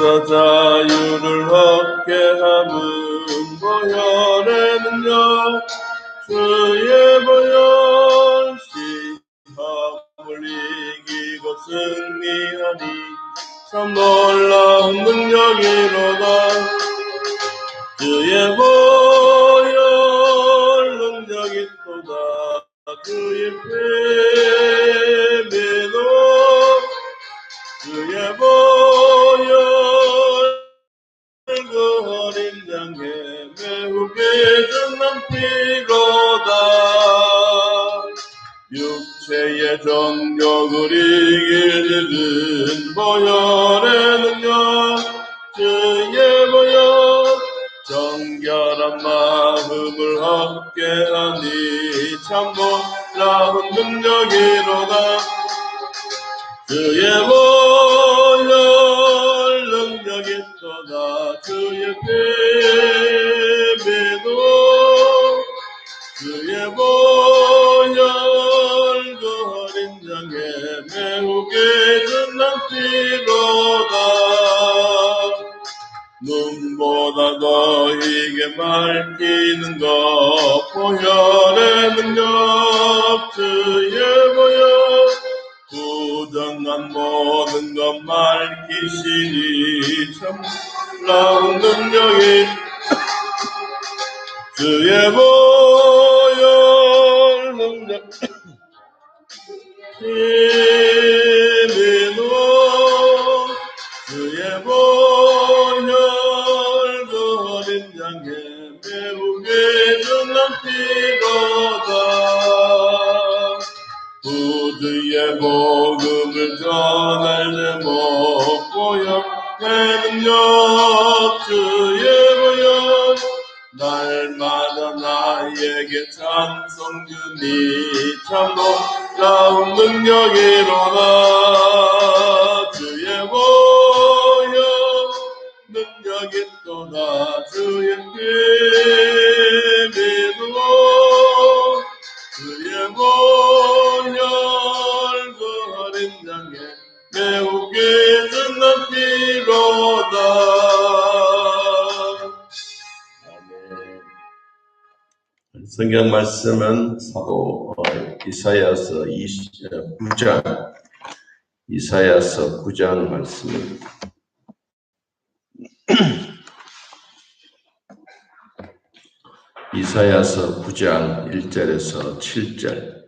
죽게서 자유를 얻게 함은 보혈의 능력 주의 보혈 시험을 이기고 승리하니 참 놀라운 능력이로다. 주의 보혈 능력이 또다. 주의 패 양에 매우 깨끗한 피로다. 육체의 정욕을 이기는 보혈의 능력 주의 보혈 정결한 마음을 얻게 하니 참 놀라운 능력이로다. 주의 보혈 능력이 또다. 주의 패 피로다. 눈보다 너에게 말히는 것 보혈의 능력 주의 보혈. 부정한 모든 것 말히시니 참 놀라운 능력이 주의 보혈 능력 피로다 부드의 복음을 전할 제목 보혈 내 능력 주의 보혈 날마다 나에게 찬송 주니 참 놀라운 능력이로다 주의 보혈 능력이 또다 주의 힘 성경 말씀은 사도 어, 이사야서 9장 이사야서 9장 말씀입니다. 이사야서 9장 1절에서 7절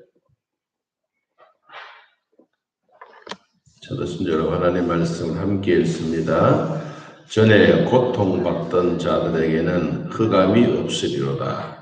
저도 여러분 하나님 말씀을 함께 읽습니다. 전에 고통받던 자들에게는 흑암이 없으리로다.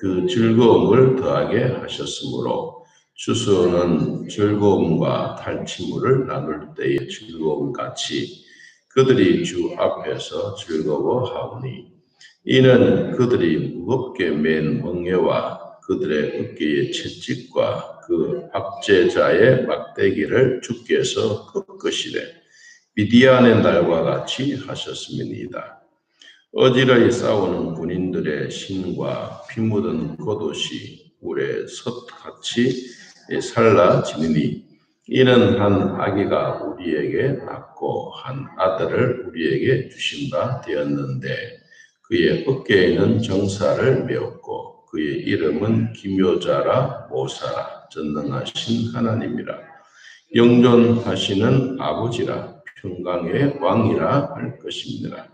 그 즐거움을 더하게 하셨으므로 추수는 즐거움과 탈취물을 나눌 때의 즐거움 같이 그들이 주 앞에서 즐거워하오니 이는 그들이 무겁게 맨 멍에와 그들의 어깨의 채찍과 그 압제자의 막대기를 주께서 꺾으시되 미디안의 날과 같이 하셨음이니이다. 어지러이 싸우는 군인들의 신과 피 묻은 겉옷이 물에 솥같이 살라지느니 이는 한 아기가 우리에게 낳고 한 아들을 우리에게 주신다 되었는데 그의 어깨에는 정사를 메었고 그의 이름은 기묘자라 모사라 전능하신 하나님이라 영존하시는 아버지라 평강의 왕이라 할 것입니다.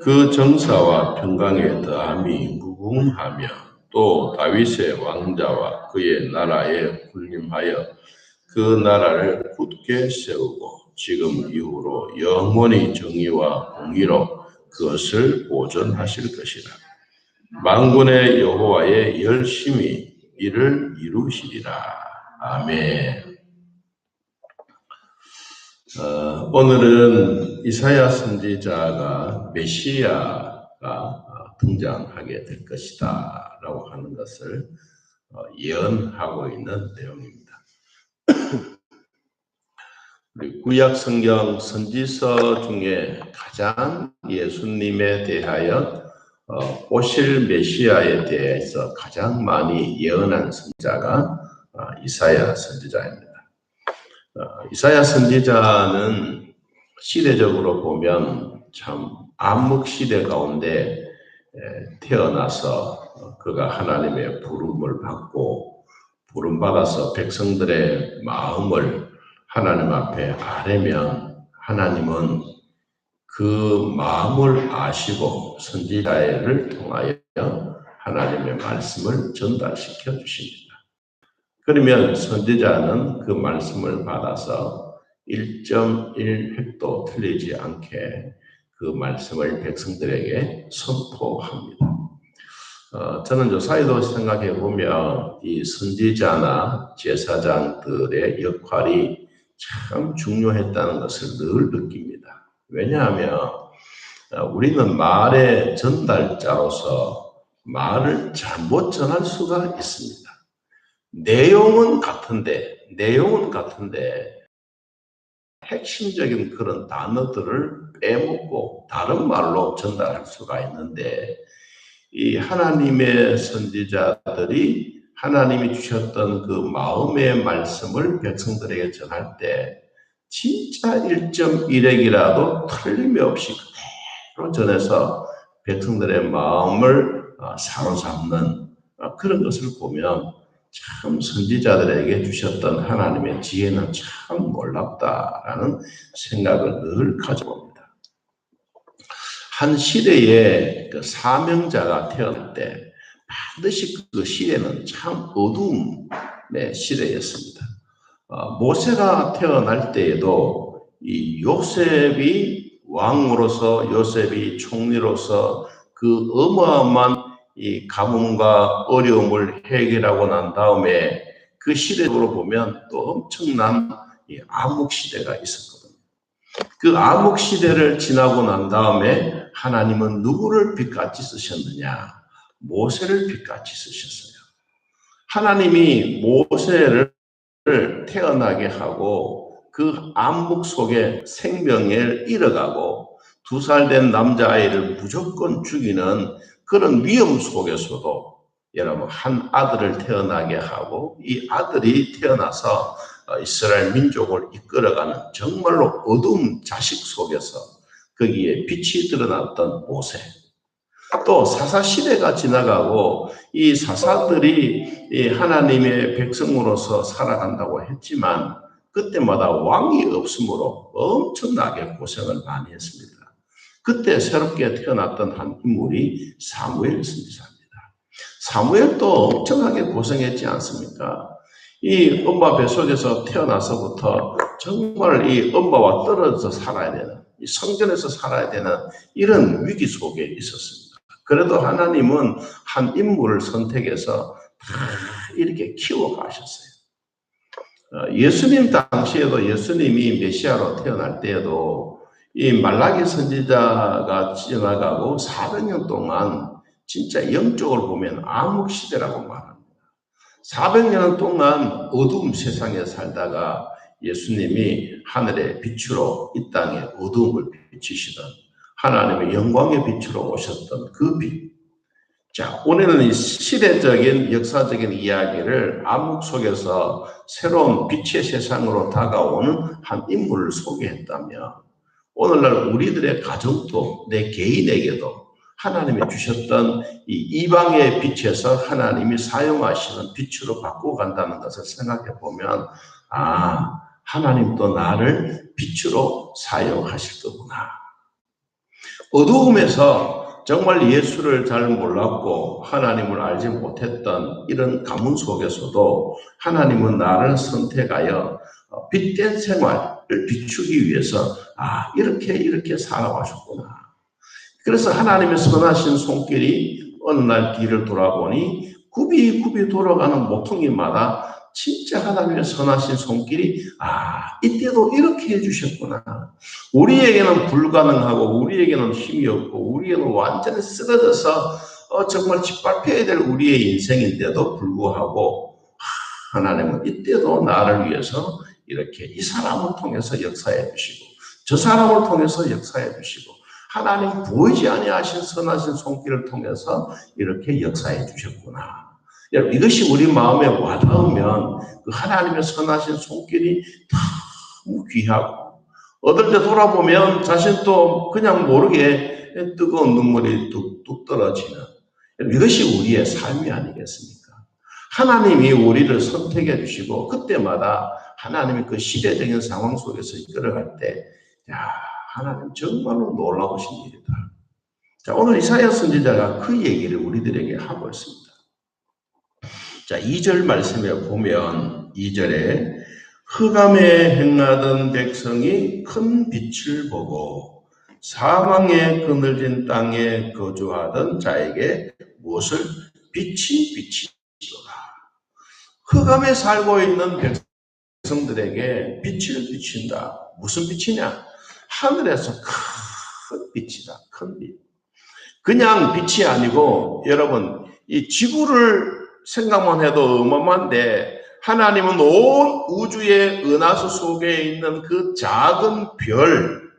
그 정사와 평강의 더함이 무궁하며 또 다윗의 왕자와 그의 나라에 군림하여 그 나라를 굳게 세우고 지금 이후로 영원히 정의와 공의로 그것을 보존하실 것이라. 만군의 여호와의 열심히 이를 이루시리라. 아멘. 어, 오늘은 이사야 선지자가 메시아 어, 등장하게 될 것이다 라고 하는 것을 어, 예언하고 있는 내용입니다. 우리 구약 성경 선지서 중에 가장 예수님에 대하여 어, 오실 메시아에 대해서 가장 많이 예언한 선자가 어, 이사야 선지자입니다. 어, 이사야 선지자는 시대적으로 보면 참 암흑 시대 가운데 에, 태어나서 어, 그가 하나님의 부름을 받고 부름 받아서 백성들의 마음을 하나님 앞에 아뢰면 하나님은 그 마음을 아시고 선지자를 통하여 하나님의 말씀을 전달시켜 주십니다. 그러면 선지자는 그 말씀을 받아서 1.1 획도 틀리지 않게 그 말씀을 백성들에게 선포합니다. 어, 저는 요사이도 생각해 보면 이 선지자나 제사장들의 역할이 참 중요했다는 것을 늘 느낍니다. 왜냐하면 어, 우리는 말의 전달자로서 말을 잘못 전할 수가 있습니다. 내용은 같은데, 내용은 같은데, 핵심적인 그런 단어들을 빼먹고 다른 말로 전달할 수가 있는데, 이 하나님의 선지자들이 하나님이 주셨던 그 마음의 말씀을 백성들에게 전할 때 진짜 1.1핵이라도 틀림없이 그대로 전해서 백성들의 마음을 어, 사로잡는 어, 그런 것을 보면 참 선지자들에게 주셨던 하나님의 지혜는 참 놀랍다라는 생각을 늘 가져봅니다. 한 시대에 그 사명자가 태어날 때 반드시 그 시대는 참 어두움의 시대였습니다. 어, 모세가 태어날 때에도 이 요셉이 왕으로서 요셉이 총리로서 그 어마어마한 이 가뭄과 어려움을 해결하고 난 다음에 그 시대로 보면 또 엄청난 이 암흑 시대가 있었거든요. 그 암흑 시대를 지나고 난 다음에 하나님은 누구를 빛같이 쓰셨느냐? 모세를 빛같이 쓰셨어요. 하나님이 모세를 태어나게 하고 그 암묵 속에 생명을 잃어가고 두 살 된 남자아이를 무조건 죽이는 그런 위험 속에서도 여러분 한 아들을 태어나게 하고 이 아들이 태어나서 이스라엘 민족을 이끌어가는 정말로 어두운 자식 속에서 거기에 빛이 드러났던 모세. 또 사사 시대가 지나가고 이 사사들이 이 하나님의 백성으로서 살아간다고 했지만 그때마다 왕이 없으므로 엄청나게 고생을 많이 했습니다. 그때 새롭게 태어났던 한 인물이 사무엘 선지자입니다. 사무엘도 엄청나게 고생했지 않습니까? 이 엄마 뱃속에서 태어나서부터 정말 이 엄마와 떨어져 살아야 되는, 이 성전에서 살아야 되는 이런 위기 속에 있었습니다. 그래도 하나님은 한 인물을 선택해서 다 이렇게 키워가셨어요. 어, 예수님 당시에도 예수님이 메시아로 태어날 때에도 이 말라기 선지자가 지나가고 400년 동안 진짜 영적으로 보면 암흑 시대라고 말합니다. 400년 동안 어두움 세상에 살다가 예수님이 하늘의 빛으로 이 땅에 어두움을 비치시던 하나님의 영광의 빛으로 오셨던 그 빛. 자, 오늘은 이 시대적인 역사적인 이야기를 암흑 속에서 새로운 빛의 세상으로 다가오는 한 인물을 소개했다면 오늘날 우리들의 가정도 내 개인에게도 하나님이 주셨던 이 이방의 빛에서 하나님이 사용하시는 빛으로 바꾸어 간다는 것을 생각해 보면 아 하나님도 나를 빛으로 사용하실 거구나. 어두움에서 정말 예수를 잘 몰랐고 하나님을 알지 못했던 이런 가문 속에서도 하나님은 나를 선택하여 빛된 생활을 비추기 위해서 아 이렇게 이렇게 살아가셨구나. 그래서 하나님의 선하신 손길이 어느 날 길을 돌아보니 굽이 굽이 돌아가는 모퉁이마다 진짜 하나님의 선하신 손길이 아 이때도 이렇게 해주셨구나. 우리에게는 불가능하고 우리에게는 힘이 없고 우리에게는 완전히 쓰러져서 어, 정말 짓밟혀야 될 우리의 인생인데도 불구하고 하, 하나님은 이때도 나를 위해서 이렇게 이 사람을 통해서 역사해 주시고 저 사람을 통해서 역사해 주시고 하나님 보이지 아니하신 선하신 손길을 통해서 이렇게 역사해 주셨구나. 여러분 이것이 우리 마음에 와닿으면 그 하나님의 선하신 손길이 너무 귀하고 어떨 때 돌아보면 자신도 그냥 모르게 뜨거운 눈물이 뚝뚝 떨어지는 이것이 우리의 삶이 아니겠습니까? 하나님이 우리를 선택해 주시고 그때마다 하나님이 그 시대적인 상황 속에서 이끌어갈 때, 야, 하나님 정말로 놀라우신 일이다. 자, 오늘 이사야 선지자가 그 얘기를 우리들에게 하고 있습니다. 자, 2절 말씀에 보면 2절에 흑암에 행하던 백성이 큰 빛을 보고 사망의 그늘진 땅에 거주하던 자에게 무엇을 빛이 비치도다. 흑암에 살고 있는 백성들에게 빛을 비친다. 무슨 빛이냐? 하늘에서 큰 빛이다. 큰 빛. 그냥 빛이 아니고 여러분 이 지구를 생각만 해도 어마어마한데 하나님은 온 우주의 은하수 속에 있는 그 작은 별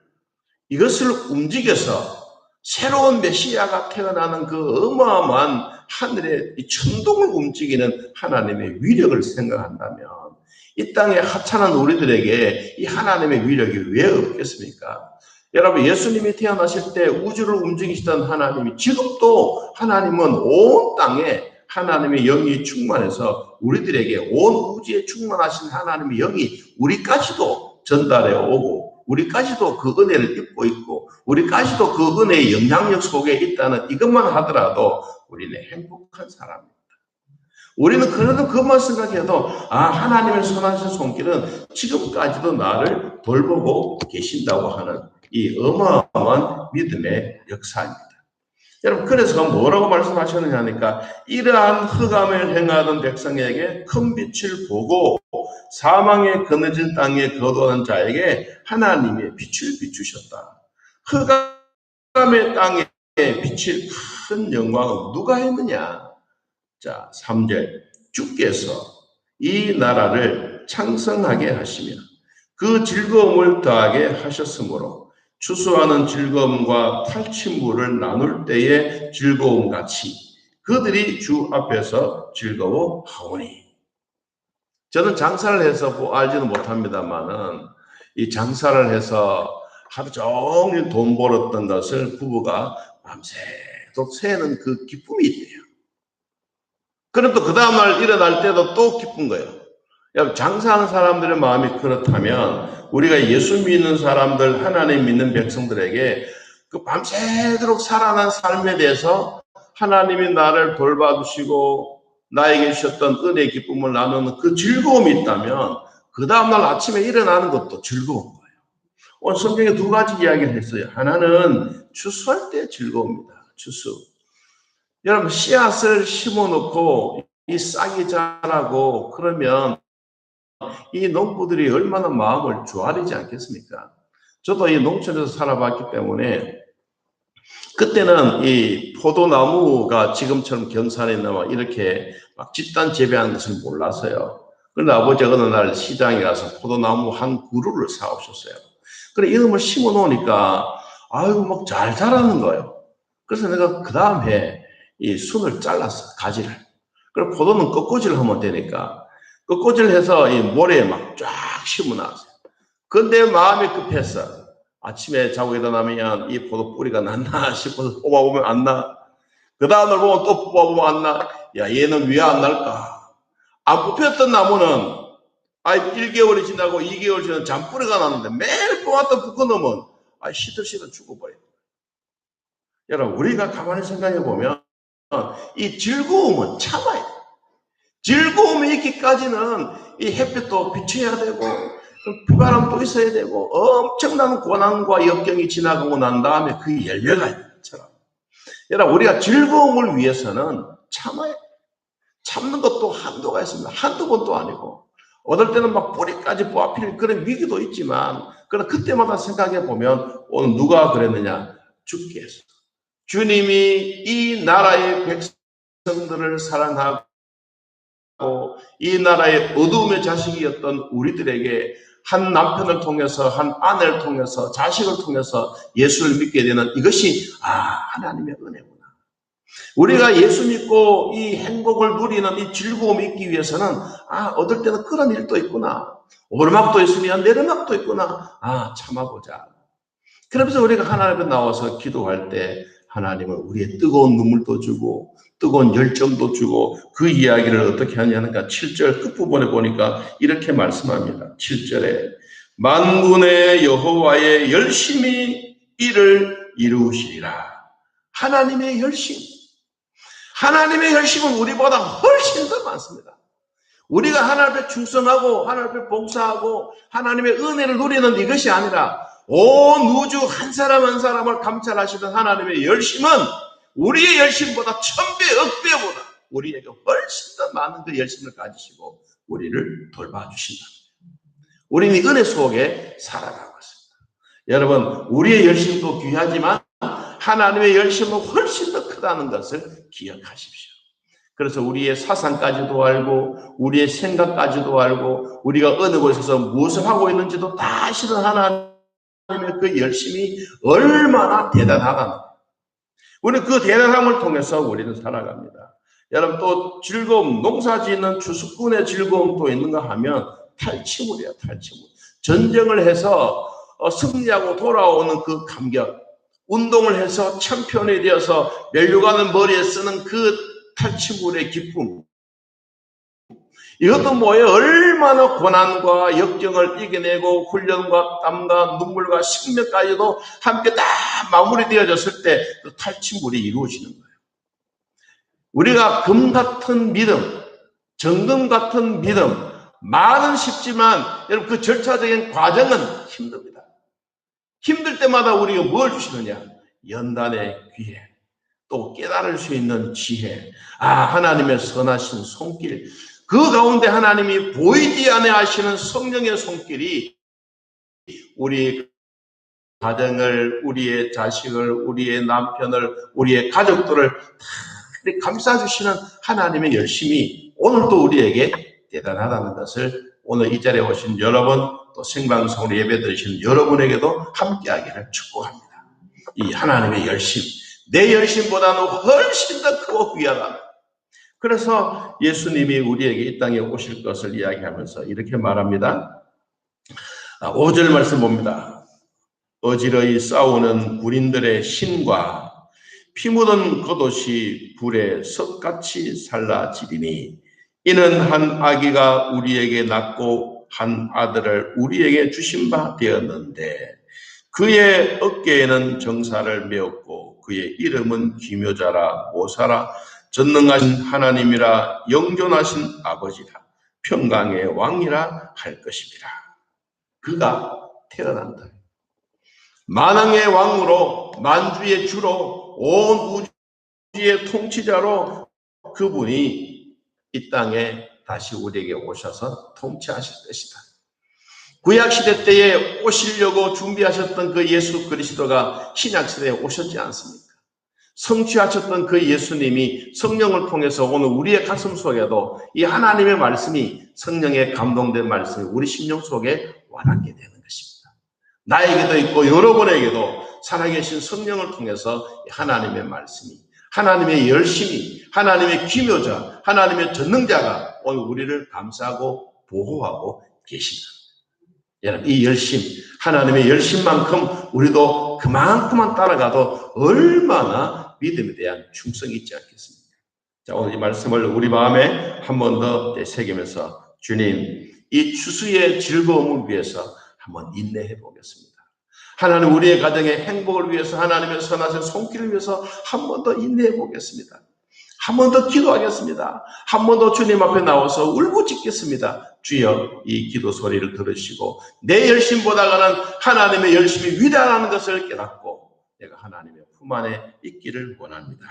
이것을 움직여서 새로운 메시아가 태어나는 그 어마어마한 하늘의 이 천둥을 움직이는 하나님의 위력을 생각한다면 이 땅에 하찮은 우리들에게 이 하나님의 위력이 왜 없겠습니까? 여러분 예수님이 태어나실 때 우주를 움직이시던 하나님이 지금도 하나님은 온 땅에 하나님의 영이 충만해서 우리들에게 온 우주에 충만하신 하나님의 영이 우리까지도 전달해 오고 우리까지도 그 은혜를 입고 있고 우리까지도 그 은혜의 영향력 속에 있다는 이것만 하더라도 우리는 행복한 사람입니다. 우리는 그래도 그것만 생각해도 아 하나님의 선하신 손길은 지금까지도 나를 돌보고 계신다고 하는 이 어마어마한 믿음의 역사입니다. 여러분 그래서 뭐라고 말씀하셨느냐 하니까 이러한 흑암을 행하던 백성에게 큰 빛을 보고 사망의 그늘진 땅에 거두는 자에게 하나님의 빛을 비추셨다. 흑암의 땅에 비칠 큰 영광은 누가 했느냐? 자, 3절 주께서 이 나라를 창성하게 하시며 그 즐거움을 더하게 하셨으므로 추수하는 즐거움과 탈취물을 나눌 때의 즐거움 같이 그들이 주 앞에서 즐거워하오니. 저는 장사를 해서 뭐 알지는 못합니다만은 이 장사를 해서 하루 종일 돈 벌었던 것을 부부가 밤새도록 세는 그 기쁨이 있대요. 그럼 또 그 다음날 일어날 때도 또 기쁜 거예요. 장사하는 사람들의 마음이 그렇다면 우리가 예수 믿는 사람들, 하나님 믿는 백성들에게 그 밤새도록 살아난 삶에 대해서 하나님이 나를 돌봐주시고 나에게 주셨던 은혜 기쁨을 나누는 그 즐거움이 있다면 그 다음날 아침에 일어나는 것도 즐거운 거예요. 오늘 성경에 두 가지 이야기를 했어요. 하나는 추수할 때 즐거움입니다. 추수. 여러분 씨앗을 심어놓고 이 싹이 자라고 그러면 이 농부들이 얼마나 마음을 조아리지 않겠습니까? 저도 이 농촌에서 살아봤기 때문에 그때는 이 포도나무가 지금처럼 경산에 나와 이렇게 막 집단 재배하는 것을 몰라서요. 그런데 아버지가 어느 날 시장에 가서 포도나무 한 그루를 사오셨어요. 그래 이름을 심어 놓으니까 아이고 막 잘 자라는 거예요. 그래서 내가 그 다음에 이 순을 잘랐어 가지를. 그리고 포도는 꺾어질 하면 되니까 꺾꽂이를 해서 이 모래에 막 쫙 심어놨어요. 근데 마음이 급했어. 아침에 자고 일어나면 이 포도 뿌리가 났나 싶어서 뽑아보면 안 나. 그 다음날 보면 또 뽑아보면 안 나. 야, 얘는 왜 안 날까? 안 뽑혔던 나무는 아 1개월이 지나고 2개월 지나면 잔뿌리가 나는데 매일 뽑았다 묶어놓으면 아 시들시들 죽어버려. 여러분, 우리가 가만히 생각해 보면 이 즐거움은 참아야 돼. 즐거움이 있기까지는 이 햇빛도 비춰야 되고 비바람도 있어야 되고 엄청난 고난과 역경이 지나가고 난 다음에 그 열매가 있는 것처럼 여러분 우리가 즐거움을 위해서는 참아야 참는 것도 한도가 있습니다. 한두 번도 아니고. 어떨 때는 막 뿌리까지 뽑힐 그런 위기도 있지만, 그러나 그때마다 생각해 보면 오늘 누가 그랬느냐? 주께서. 주님이 이 나라의 백성들을 사랑하고 이 나라의 어두움의 자식이었던 우리들에게 한 남편을 통해서 한 아내를 통해서 자식을 통해서 예수를 믿게 되는 이것이 아 하나님의 은혜구나. 우리가 예수 믿고 이 행복을 누리는 이 즐거움을 있기 위해서는 아 어떨 때는 그런 일도 있구나. 오르막도 있으면 내리막도 있구나. 아 참아보자. 그러면서 우리가 하나님 앞에 나와서 기도할 때 하나님은 우리의 뜨거운 눈물도 주고 뜨거운 열정도 주고 그 이야기를 어떻게 하냐니까 7절 끝부분에 보니까 이렇게 말씀합니다. 7절에 만군의 여호와의 열심히 이를 이루시리라. 하나님의 열심. 하나님의 열심은 우리보다 훨씬 더 많습니다. 우리가 하나님 앞에 충성하고 하나님 앞에 봉사하고 하나님의 은혜를 누리는 이것이 아니라 온 우주 한 사람 한 사람을 감찰하시던 하나님의 열심은 우리의 열심보다 천배, 억배보다 우리에게 훨씬 더 많은 그 열심을 가지시고 우리를 돌봐주신다. 우리는 이 은혜 속에 살아가고 있습니다. 여러분, 우리의 열심도 귀하지만 하나님의 열심은 훨씬 더 크다는 것을 기억하십시오. 그래서 우리의 사상까지도 알고, 우리의 생각까지도 알고, 우리가 어느 곳에서 무엇을 하고 있는지도 다 아시는 하나님 의 그 열심이 얼마나 대단하다는 우리는 그 대단함을 통해서 우리는 살아갑니다. 여러분 또 즐거움, 농사 짓는 추수꾼의 즐거움 또 있는가 하면 탈취물이야, 탈취물. 전쟁을 해서 어, 승리하고 돌아오는 그 감격, 운동을 해서 챔피언이 되어서 멸류관을 머리에 쓰는 그 탈취물의 기쁨. 이것도 뭐예요? 얼마나 고난과 역경을 이겨내고 훈련과 땀과 눈물과 식명까지도 함께 다 마무리되어졌을 때그 탈취물이 이루어지는 거예요. 우리가 금 같은 믿음, 정금 같은 믿음, 말은 쉽지만 여러분 그 절차적인 과정은 힘듭니다. 힘들 때마다 우리가 뭘 주시느냐? 연단의 기회, 또 깨달을 수 있는 지혜, 아 하나님의 선하신 손길, 그 가운데 하나님이 보이지 않아 하시는 성령의 손길이 우리 가정을, 우리의 자식을, 우리의 남편을, 우리의 가족들을 다 감싸주시는 하나님의 열심이 오늘도 우리에게 대단하다는 것을 오늘 이 자리에 오신 여러분, 또 생방송으로 예배 드리시는 여러분에게도 함께하기를 축복합니다. 이 하나님의 열심, 내 열심보다는 훨씬 더 크고 귀하다. 그래서 예수님이 우리에게 이 땅에 오실 것을 이야기하면서 이렇게 말합니다. 5절 말씀 봅니다. 어지러이 싸우는 군인들의 신과 피 묻은 겉옷이 불에 석같이 살라지리니 이는 한 아기가 우리에게 낳고 한 아들을 우리에게 주신 바 되었는데 그의 어깨에는 정사를 메었고 그의 이름은 기묘자라 모사라 전능하신 하나님이라 영존하신 아버지라 평강의 왕이라 할 것입니다. 그가 태어난다. 만왕의 왕으로 만주의 주로 온 우주의 통치자로 그분이 이 땅에 다시 우리에게 오셔서 통치하실 것이다. 구약 시대 때에 오시려고 준비하셨던 그 예수 그리스도가 신약 시대에 오셨지 않습니까? 성취하셨던 그 예수님이 성령을 통해서 오늘 우리의 가슴 속에도 이 하나님의 말씀이 성령의 감동된 말씀이 우리 심령 속에 와닿게 되는 것입니다. 나에게도 있고 여러분에게도 살아계신 성령을 통해서 하나님의 말씀이 하나님의 열심이 하나님의 기묘자 하나님의 전능자가 오늘 우리를 감싸고 보호하고 계십니다. 이 열심 하나님의 열심만큼 우리도 그만큼만 따라가도 얼마나 믿음에 대한 충성이 있지 않겠습니까? 자, 오늘 이 말씀을 우리 마음에 한 번 더 새기면서 주님, 이 추수의 즐거움을 위해서 한번 인내해 보겠습니다. 하나님 우리의 가정의 행복을 위해서 하나님의 선하신 손길을 위해서 한 번 더 인내해 보겠습니다. 한 번 더 기도하겠습니다. 한 번 더 주님 앞에 나와서 울부짖겠습니다. 주여 이 기도 소리를 들으시고 내 열심보다는 하나님의 열심이 위대하다는 것을 깨닫고 내가 하나님의 품 안에 있기를 원합니다.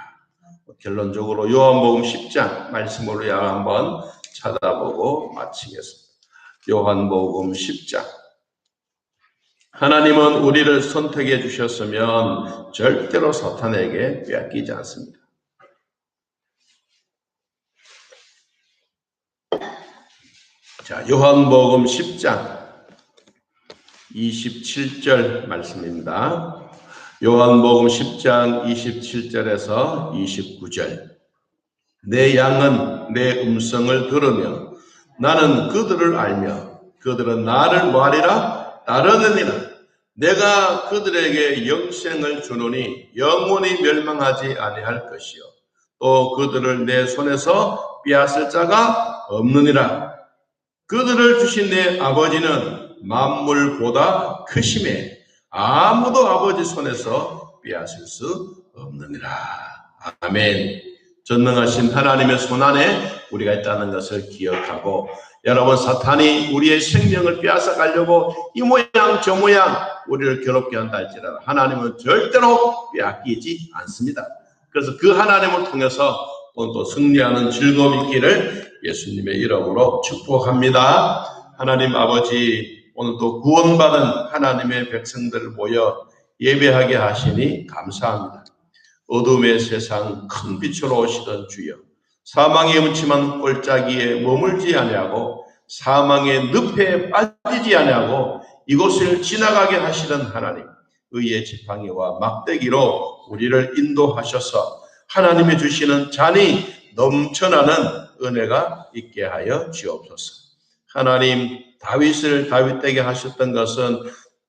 결론적으로 요한복음 10장 말씀으로 약 한번 찾아보고 마치겠습니다. 요한복음 10장. 하나님은 우리를 선택해 주셨으면 절대로 사탄에게 빼앗기지 않습니다. 자, 요한복음 10장 27절 말씀입니다. 요한복음 10장 27절에서 29절. 내 양은 내 음성을 들으며 나는 그들을 알며 그들은 나를 뭐하리라 따르느니라. 내가 그들에게 영생을 주노니 영원히 멸망하지 아니할 것이요 또 그들을 내 손에서 빼앗을 자가 없느니라. 그들을 주신 내 아버지는 만물보다 크심에 아무도 아버지 손에서 빼앗을 수 없느니라. 아멘. 전능하신 하나님의 손 안에 우리가 있다는 것을 기억하고 여러분 사탄이 우리의 생명을 빼앗아 가려고 이 모양 저 모양 우리를 괴롭게 한다 할지라도 하나님은 절대로 빼앗기지 않습니다. 그래서 그 하나님을 통해서 또 승리하는 즐거움이 있기를 예수님의 이름으로 축복합니다. 하나님 아버지 오늘도 구원받은 하나님의 백성들을 모여 예배하게 하시니 감사합니다. 어둠의 세상 큰 빛으로 오시던 주여 사망의 음침한 꼴짜기에 머물지 아니하고 사망의 늪에 빠지지 아니하고 이곳을 지나가게 하시는 하나님 의의 지팡이와 막대기로 우리를 인도하셔서 하나님이 주시는 잔이 넘쳐나는 은혜가 있게 하여 주옵소서. 하나님 다윗을 다윗되게 하셨던 것은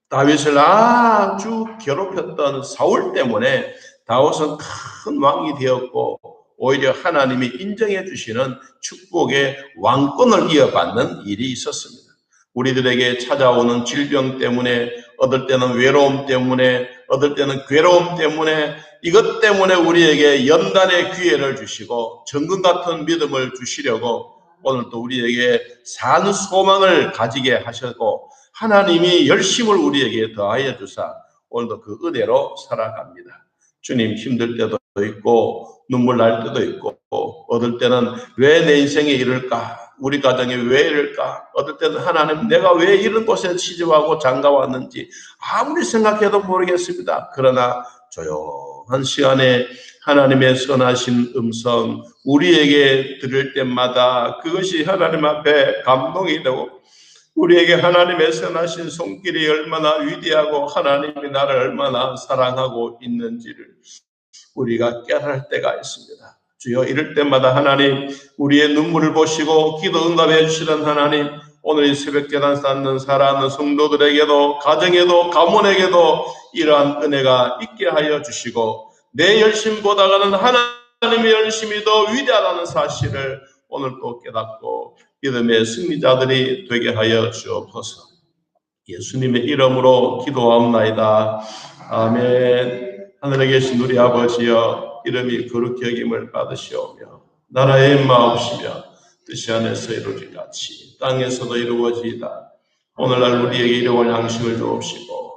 다윗을 아주 괴롭혔던 사울 때문에 다윗은 큰 왕이 되었고 오히려 하나님이 인정해 주시는 축복의 왕권을 이어받는 일이 있었습니다. 우리들에게 찾아오는 질병 때문에 어떨 때는 외로움 때문에 어떨 때는 괴로움 때문에 이것 때문에 우리에게 연단의 기회를 주시고 정금 같은 믿음을 주시려고 오늘 또 우리에게 산 소망을 가지게 하셨고 하나님이 열심을 우리에게 더하여 주사 오늘도 그 은혜로 살아갑니다. 주님 힘들 때도 있고 눈물 날 때도 있고 얻을 때는 왜 내 인생에 이럴까? 우리 가정에 왜 이럴까? 얻을 때는 하나님 내가 왜 이런 곳에 시집하고 장가 왔는지 아무리 생각해도 모르겠습니다. 그러나 조용 한 시간에 하나님의 선하신 음성 우리에게 들을 때마다 그것이 하나님 앞에 감동이 되고 우리에게 하나님의 선하신 손길이 얼마나 위대하고 하나님이 나를 얼마나 사랑하고 있는지를 우리가 깨달을 때가 있습니다. 주여 이럴 때마다 하나님 우리의 눈물을 보시고 기도 응답해 주시는 하나님 오늘 이 새벽 계단 쌓는 사랑하는 성도들에게도 가정에도 가문에게도 이러한 은혜가 있게 하여 주시고 내 열심보다가는 하나님의 열심이 더 위대하다는 사실을 오늘 또 깨닫고 믿음의 승리자들이 되게 하여 주옵소서. 예수님의 이름으로 기도하옵나이다. 아멘. 하늘에 계신 우리 아버지여 이름이 거룩히 여김을 받으시오며 나라의 마옵시며 뜻이 안에서 이루어진 같이 땅에서도 이루어지이다. 오늘날 우리에게 일용할 양식을 주옵시고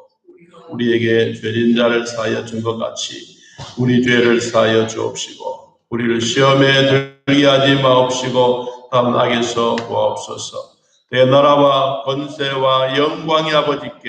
우리에게 죄진 자를 사하여 준 것 같이 우리 죄를 사하여 주옵시고 우리를 시험에 들게 하지 마옵시고 다음 악에서 구하옵소서 내 나라와 권세와 영광이 아버지께